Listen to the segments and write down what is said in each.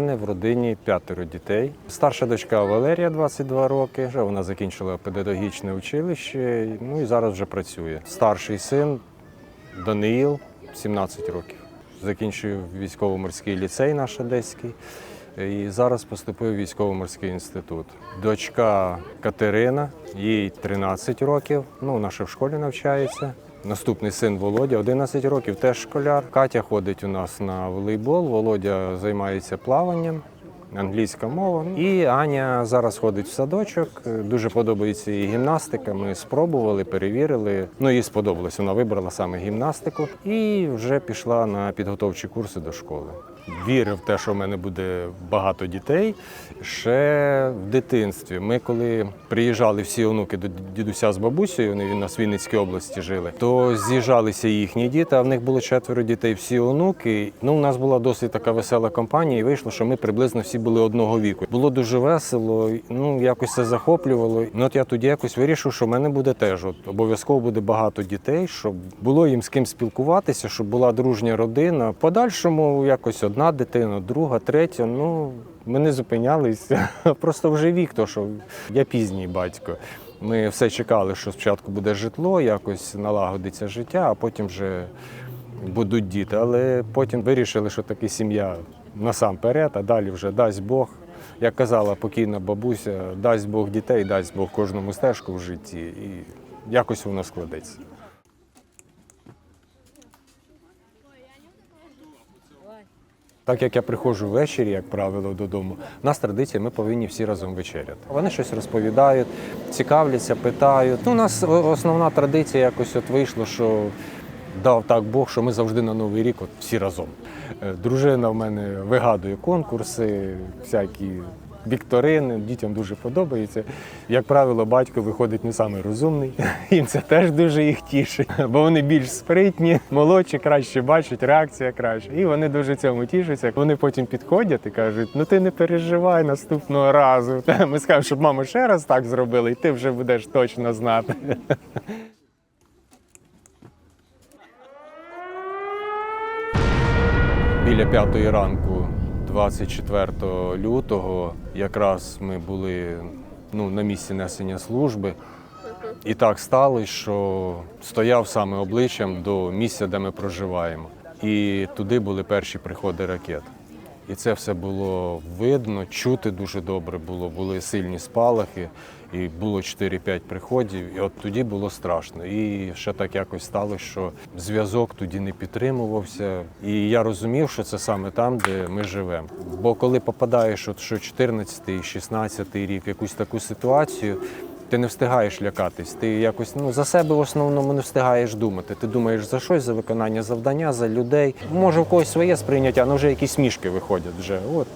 мене в родині п'ятеро дітей. Старша дочка Валерія 22 роки. Вже вона закінчила педагогічне училище. Ну і зараз вже працює. Старший син Даниїл 17 років. Закінчив військово-морський ліцей наш одеський. І зараз поступив в військово-морський інститут. Дочка Катерина, їй 13 років. Ну, вона ще в школі навчається. Наступний син Володя, 11 років, теж школяр. Катя ходить у нас на волейбол. Володя займається плаванням, англійська мова. І Аня зараз ходить в садочок. Дуже подобається їй гімнастика. Ми спробували, перевірили. Ну, їй сподобалось. Вона вибрала саме гімнастику і вже пішла на підготовчі курси до школи. Вірив в те, що в мене буде багато дітей ще в дитинстві. Ми коли приїжджали всі онуки до дідуся з бабусею, вони в нас Вінницькій області жили, то з'їжджалися їхні діти, а в них було четверо дітей, всі онуки. Ну, у нас була досить така весела компанія, і вийшло, що ми приблизно всі були одного віку. Було дуже весело, ну якось це захоплювало. Ну от я тоді якось вирішив, що в мене буде теж от обов'язково буде багато дітей, щоб було їм з ким спілкуватися, щоб була дружня родина. Подальшому якось одна дитина, друга, третя. Ну ми не зупинялися. Просто вже вік, то що я пізній батько. Ми все чекали, що спочатку буде житло, якось налагодиться життя, а потім вже будуть діти. Але потім вирішили, що таки сім'я насамперед, а далі вже дасть Бог. Як казала покійна бабуся, дасть Бог дітей, дасть Бог кожному стежку в житті, і якось воно складеться. Так як я приходжу ввечері, як правило, додому, у нас традиція, ми повинні всі разом вечеряти. Вони щось розповідають, цікавляться, питають. Ну, у нас основна традиція якось от вийшло, що дав так Бог, що ми завжди на Новий рік от всі разом. Е, Дружина в мене вигадує конкурси, всякі вікторини, дітям дуже подобається. Як правило, батько виходить не самий розумний. Їм це теж дуже їх тішить, бо вони більш спритні, молодші, краще бачать, реакція краще. І вони дуже цьому тішаться. Вони потім підходять і кажуть: ну ти не переживай наступного разу. Ми скажемо, щоб мама ще раз так зробила, і ти вже будеш точно знати. Біля п'ятої ранку, 24 лютого, якраз ми були ну, на місці несення служби. І так сталося, що стояв саме обличчям до місця, де ми проживаємо. І туди були перші приходи ракет. І це все було видно, чути дуже добре було, були сильні спалахи, і було 4-5 приходів. І от тоді було страшно. І ще так якось сталося, що зв'язок тоді не підтримувався. І я розумів, що це саме там, де ми живемо. Бо коли попадаєш, от що 14-й, 16-й рік, якусь таку ситуацію. Ти не встигаєш лякатись, ти якось ну за себе в основному не встигаєш думати. Ти думаєш за щось, за виконання завдання, за людей. Може, в когось своє сприйняття, але вже якісь мішки виходять вже. От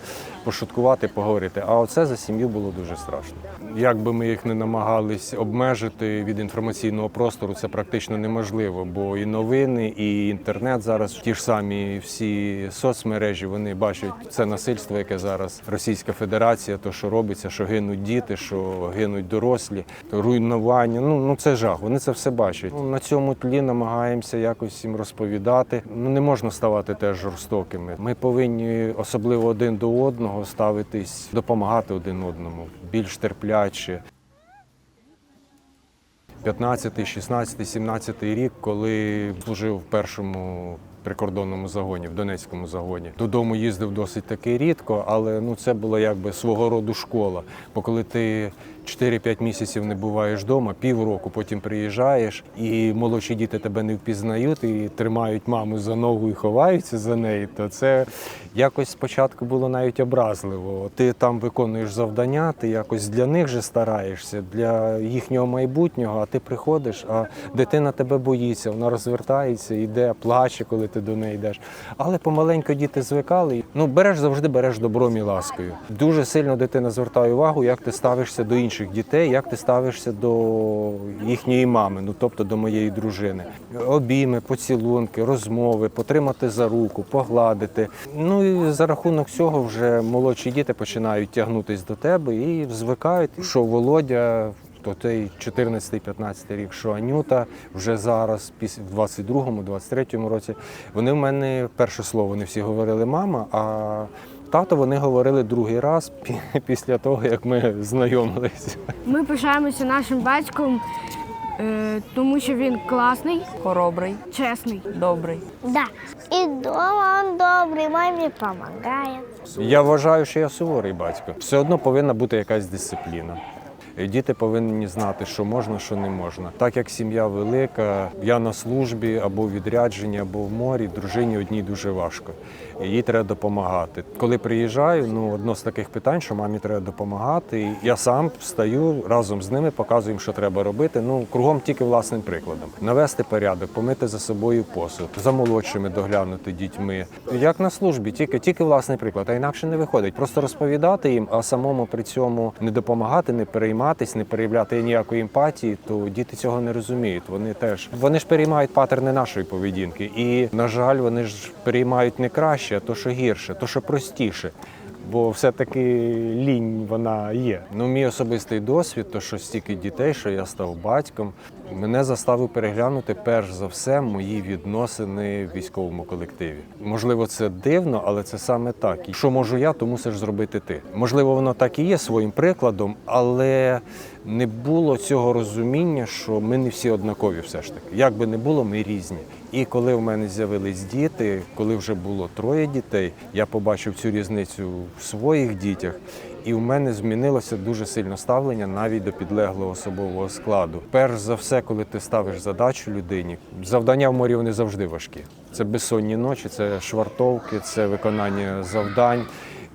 пошуткувати, поговорити. А оце за сім'ю було дуже страшно. Як би ми їх не намагались обмежити від інформаційного простору, це практично неможливо, бо і новини, і інтернет зараз ті ж самі всі соцмережі вони бачать це насильство, яке зараз Російська Федерація, то що робиться, що гинуть діти, що гинуть дорослі, то руйнування. Ну ну це жах. Вони це все бачать. Ну, на цьому тлі намагаємося якось їм розповідати. Ну не можна ставати теж жорстокими. Ми повинні особливо один до одного ставитись, допомагати один одному, більш терпляче. 15, 16, 17 рік, коли служив в першому прикордонному загоні, в Донецькому загоні. Додому їздив досить таки рідко, але ну це була якби свого роду школа. Бо коли ти 4-5 місяців не буваєш вдома, півроку, потім приїжджаєш, і молодші діти тебе не впізнають і тримають маму за ногу і ховаються за неї, то це якось спочатку було навіть образливо. Ти там виконуєш завдання, ти якось для них же стараєшся, для їхнього майбутнього, а ти приходиш, а дитина тебе боїться, вона розвертається, йде, плаче, коли ти до неї йдеш. Але помаленьку діти звикали. Ну, береш завжди береш добром і ласкою. Дуже сильно дитина звертає увагу, як ти ставишся до інших дітей, як ти ставишся до їхньої мами, ну тобто до моєї дружини. Обійми, поцілунки, розмови, потримати за руку, погладити. Ну і за рахунок цього вже молодші діти починають тягнутись до тебе і звикають, що Володя. То той 14-15 рік, що Анюта вже зараз, в 22-му, 23-му році, вони в мене перше слово не всі говорили мама, а Тато вони говорили другий раз після того, як ми знайомилися. Ми пишаємося нашим батьком, е, тому що він класний, Хоробрий, чесний. добрий. Да. І дома він добрий, мамі допомагає. Я вважаю, що я суворий батько. Все одно повинна бути якась дисципліна. Діти повинні знати, що можна, що не можна. Так як сім'я велика, я на службі або в відрядженні, або в морі, дружині одній дуже важко. Їй треба допомагати. Коли приїжджаю, ну одно з таких питань, що мамі треба допомагати. І я сам встаю разом з ними, показую їм, що треба робити. Ну кругом тільки власним прикладом. Навести порядок, помити за собою посуд, за молодшими доглянути дітьми. Як на службі, тільки тільки власний приклад, а інакше не виходить. Просто розповідати їм, а самому при цьому не допомагати, не перейматись, не переявляти ніякої емпатії, то діти цього не розуміють. Вони теж вони ж переймають патерни нашої поведінки. І на жаль, вони ж переймають не краще, а то, що гірше, то, що простіше. Бо все-таки лінь вона є. Ну, мій особистий досвід, то що стільки дітей, що я став батьком, мене заставив переглянути перш за все мої відносини в військовому колективі. Можливо, це дивно, але це саме так. І що можу я, то мусиш зробити ти. Можливо, воно так і є своїм прикладом, але не було цього розуміння, що ми не всі однакові, все ж таки. Як би не було, ми різні. І коли в мене з'явились діти, коли вже було троє дітей, я побачив цю різницю в своїх дітях. І в мене змінилося дуже сильно ставлення навіть до підлеглого особового складу. Перш за все, коли ти ставиш задачу людині, завдання в морі вони завжди важкі. Це безсонні ночі, це швартовки, це виконання завдань.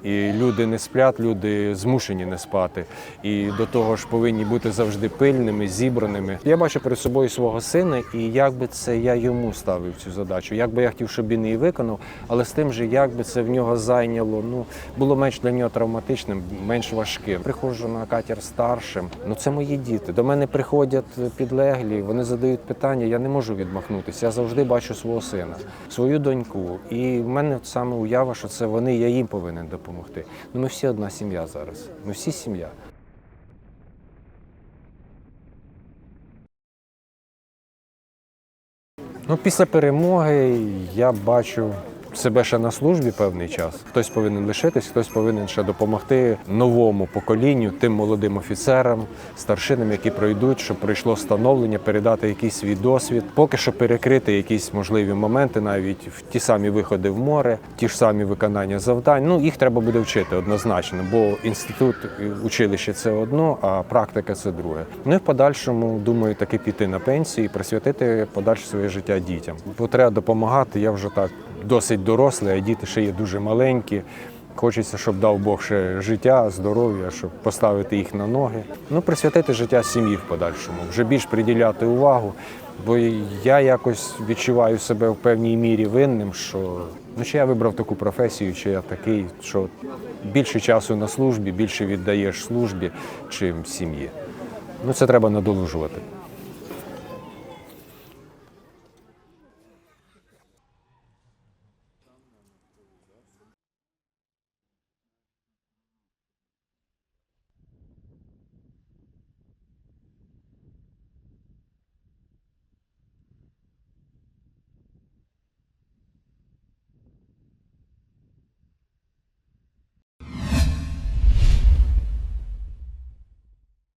І люди не сплять, люди змушені не спати. І до того ж повинні бути завжди пильними, зібраними. Я бачу перед собою свого сина, і як би це я йому ставив цю задачу, як би я хотів, щоб він її виконав, але з тим же, як би це в нього зайняло, ну було менш для нього травматичним, менш важким. Приходжу на катер старшим. Ну це мої діти. До мене приходять підлеглі, вони задають питання. Я не можу відмахнутися. Я завжди бачу свого сина, свою доньку. І в мене саме уява, що це вони, я їм повинен допомогти. Ну ми всі одна сім'я зараз. Ми всі сім'я. Ну, після перемоги я бачу себе ще на службі певний час. Хтось повинен лишитись, хтось повинен ще допомогти новому поколінню, тим молодим офіцерам, старшинам, які пройдуть, щоб пройшло становлення, передати якийсь свій досвід, поки що перекрити якісь можливі моменти, навіть в ті самі виходи в море, ті ж самі виконання завдань. Ну їх треба буде вчити однозначно, бо інститут училище це одно, а практика це друге. Ну і в подальшому думаю таки піти на пенсію і присвятити подальше своє життя дітям. Бо треба допомагати. Я вже так досить дорослий, а діти ще є дуже маленькі. Хочеться, щоб дав Бог ще життя, здоров'я, щоб поставити їх на ноги. Ну, присвятити життя сім'ї в подальшому, вже більш приділяти увагу. Бо я якось відчуваю себе в певній мірі винним, що ну, чи я вибрав таку професію, чи я такий, що більше часу на службі, більше віддаєш службі, чим сім'ї. Ну, це треба надолужувати.